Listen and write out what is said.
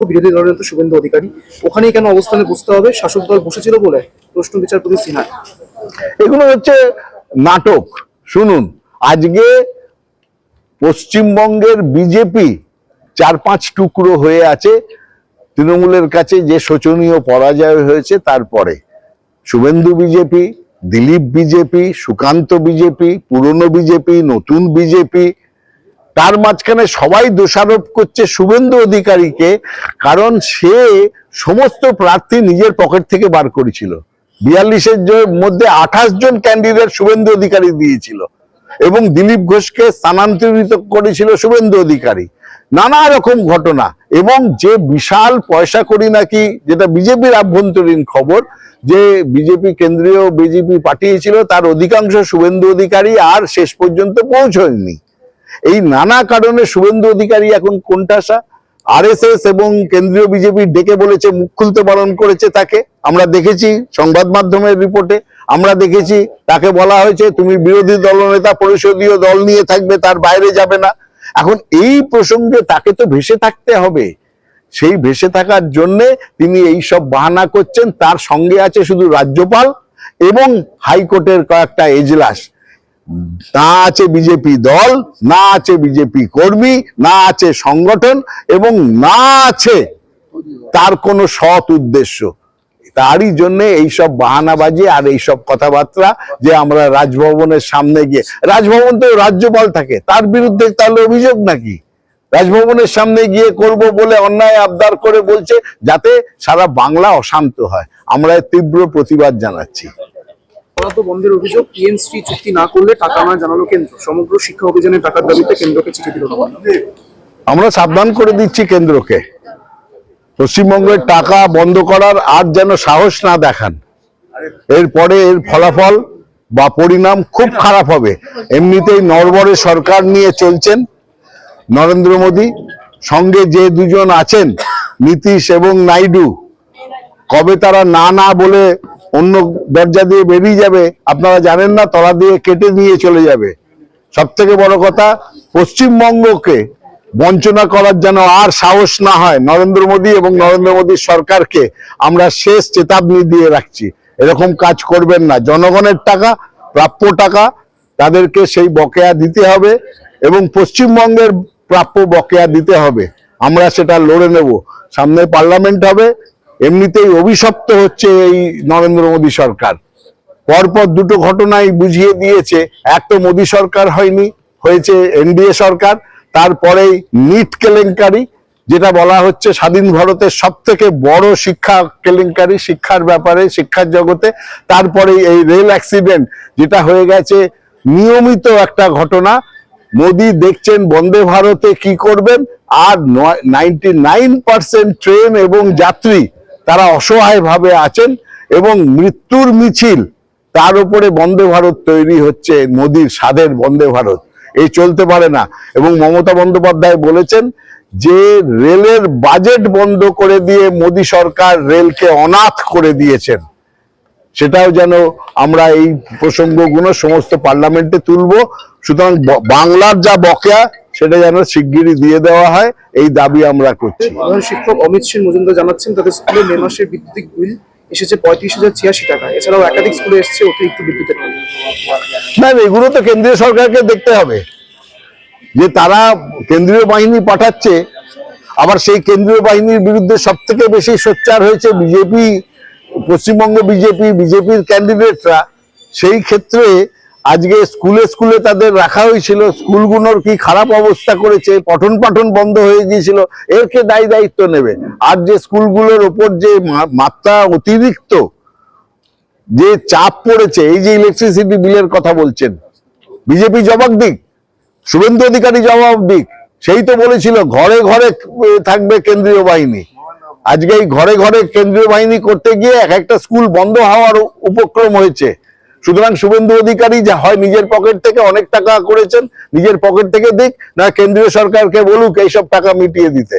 বিরোধী দলের নেতা শুভেন্দু অধিকারী। ওখানেই কেন অবস্থানে বসতে হবে? শাসক দল বসেছিল বলে প্রশ্ন বিচারপতি সিনহা। এগুলো হচ্ছে নাটক। শুনুন, আজকে পশ্চিমবঙ্গের বিজেপি চার পাঁচ টুকরো হয়ে আছে। তৃণমূলের কাছে যে শোচনীয় পরাজয় হয়েছে তারপরে Suvendu BJP, Dilip BJP, Sukanta BJP, পুরনো বিজেপি, নতুন বিজেপি তার মাঝখানে সবাই দোষারোপ করছে শুভেন্দু অধিকারীকে, কারণ সে সমস্ত প্রার্থী নিজের পকেট থেকে বার করেছিল। বিয়াল্লিশের মধ্যে আঠাশ জন ক্যান্ডিডেট শুভেন্দু অধিকারী দিয়েছিল এবং দিলীপ ঘোষকে স্থানান্তরিত করেছিল শুভেন্দু অধিকারী। নানা রকম ঘটনা এবং যে বিশাল পয়সা করি নাকি, যেটা বিজেপির আভ্যন্তরীণ খবর, যে বিজেপি কেন্দ্রীয় বিজেপি পাঠিয়েছিল, তার অধিকাংশ শুভেন্দু অধিকারী আর শেষ পর্যন্ত পৌঁছয়নি। এই নানা কারণে শুভেন্দু অধিকারী এখন কোনটাসা আরএসএস এবং কেন্দ্রীয় বিজেপি ডেকে বলেছে, মুখ খুলতে বারণ করেছে তাকে। আমরা দেখেছি সংবাদ মাধ্যমের রিপোর্টে, আমরা দেখেছি তাকে বলা হয়েছে, তুমি বিরোধী দলনেতা পরিষদীয় দল নিয়ে থাকবে, তার বাইরে যাবে না। এখন এই প্রসঙ্গে তাকে তো ভেসে থাকতে হবে। সেই ভেসে থাকার জন্য তিনি এই সব বাহানা করছেন। তার সঙ্গে আছে শুধু রাজ্যপাল এবং হাইকোর্টের কয়েকটা এজলাস। না আছে বিজেপি দল, না আছে বিজেপি কর্মী, না আছে সংগঠন এবং না আছে তার কোনো সৎ উদ্দেশ্য। তারই জন্য এইসব বাহানাবাজি আর এইসব কথাবার্তা যে আমরা রাজভবনের সামনে গিয়ে, রাজভবন তো রাজ্যপাল থাকে, তার বিরুদ্ধে তাহলে অভিযোগ নাকি? রাজভবনের সামনে গিয়ে করব বলে অন্যায় আবদার করে বলছে যাতে সারা বাংলা অশান্ত হয়। আমরা তীব্র প্রতিবাদ জানাচ্ছি। পড়াতো বন্ধের অভিযোগ পিএনসি চুক্তি না করলে টাকা না জানালো কেন্দ্র। সমগ্র শিক্ষা অভিযানের টাকার দাবিতে কেন্দ্রকে চিঠি দিল আমরা সাবধান করে দিচ্ছি কেন্দ্রকে। পশ্চিমবঙ্গের টাকা বন্ধ করার আর যেন সাহস না দেখান। এরপরে এর ফলাফল বা পরিণাম খুব খারাপ হবে। এমনিতেই নরবরে সরকার নিয়ে চলছেন নরেন্দ্র মোদী। সঙ্গে যে দুজন আছেন, নীতিশ এবং নাইডু, কবে তারা না না বলে অন্য দরজা দিয়ে বেরিয়ে যাবে, আপনারা জানেন না, তলা দিয়ে কেটে নিয়ে চলে যাবে। সব থেকে বড় কথা, পশ্চিমবঙ্গকে বঞ্চনা করার যেন আর সাহস না হয়, নরেন্দ্র মোদী এবং নরেন্দ্র মোদীর সরকারকে আমরা শেষ চেতাবনী দিয়ে রাখছি। এরকম কাজ করবেন না। জনগণের টাকা, প্রাপ্য টাকা, তাদেরকে সেই বকেয়া দিতে হবে এবং পশ্চিমবঙ্গের প্রাপ্য বকেয়া দিতে হবে। আমরা সেটা লড়ে নেব। সামনে পার্লামেন্ট হবে এমনিতেই অভিশপ্ত হচ্ছে এই নরেন্দ্র মোদী সরকার। পরপর দুটো ঘটনাই বুঝিয়ে দিয়েছে, এক তো মোদী সরকার হয়নি, হয়েছে এনডিএ সরকার, তারপরেই নিট কেলেঙ্কারি, যেটা বলা হচ্ছে স্বাধীন ভারতের সব থেকে বড় শিক্ষা কেলেঙ্কারি, শিক্ষার ব্যাপারে, শিক্ষার জগতে তারপরে এই রেল অ্যাক্সিডেন্ট, যেটা হয়ে গেছে নিয়মিত একটা ঘটনা। মোদি দেখছেন বন্দে ভারতে কি করবেন, আর নাইনটি ট্রেন এবং যাত্রী তারা অসহায় ভাবে আছেন এবং মৃত্যুর মিছিল তার উপরে বন্দে ভারত তৈরি হচ্ছে, মোদির স্বাদের বন্দে ভারত। এই চলতে পারে না। এবং মমতা বন্দ্যোপাধ্যায় বলেছেন যে রেলের বাজেট বন্ধ করে দিয়ে মোদি সরকার রেলকে অনাথ করে দিয়েছেন, সেটাও যেন আমরা এই প্রসঙ্গগুলো সমস্ত পার্লামেন্টে তুলব। সুতরাং বাংলার যা বকেয়া সেটা যেন শিগগিরই দিয়ে দেওয়া হয় এই দাবি আমরা করছি। শিক্ষক অমিত সিং মজুমদার জানাচ্ছেন তাদের স্কুলে মে মাসের বিদ্যুৎ বিল এসেছে পঁয়ত্রিশ হাজার ছিয়াশি টাকা। এছাড়াও একাধিক স্কুলে এসেছে অতিরিক্ত বিদ্যুতের বিল। ম্যাম এগুলো তো কেন্দ্রীয় সরকারকে দেখতে হবে। যে তারা কেন্দ্রীয় বাহিনী পাঠাচ্ছে আবার সেই কেন্দ্রীয় বাহিনীর বিরুদ্ধে সব থেকে বেশি সোচ্চার হয়েছে বিজেপি পশ্চিমবঙ্গ বিজেপি বিজেপির ক্যান্ডিডেটরা সেই ক্ষেত্রে আজকে স্কুলে স্কুলে তাদের রাখা হয়েছিল। স্কুলগুলোর কি খারাপ অবস্থা করেছে, পঠন পাঠন বন্ধ হয়ে গিয়েছিল, এর কে দায়ী দায়িত্ব নেবে? আর যে স্কুলগুলোর ওপর যে মাত্রা অতিরিক্ত, যে চাপ পড়েছে, এই যে ইলেকট্রিসিটি বিলের কথা বলছেন, বিজেপি জবাব দিক, শুভেন্দু অধিকারী জবাব দিক, সেই তো বলেছিল, ঘরে ঘরে থাকবে কেন্দ্রীয় বাহিনী। আজকে এই ঘরে ঘরে কেন্দ্রীয় বাহিনী করতে গিয়ে এক একটা স্কুল বন্ধ হওয়ার উপক্রম হয়েছে। সুতরাং শুভেন্দু অধিকারী যা হয় নিজের পকেট থেকে অনেক টাকা করেছেন, নিজের পকেট থেকে দিক, না কেন্দ্রীয় সরকারকে বলুক এইসব টাকা মিটিয়ে দিতে।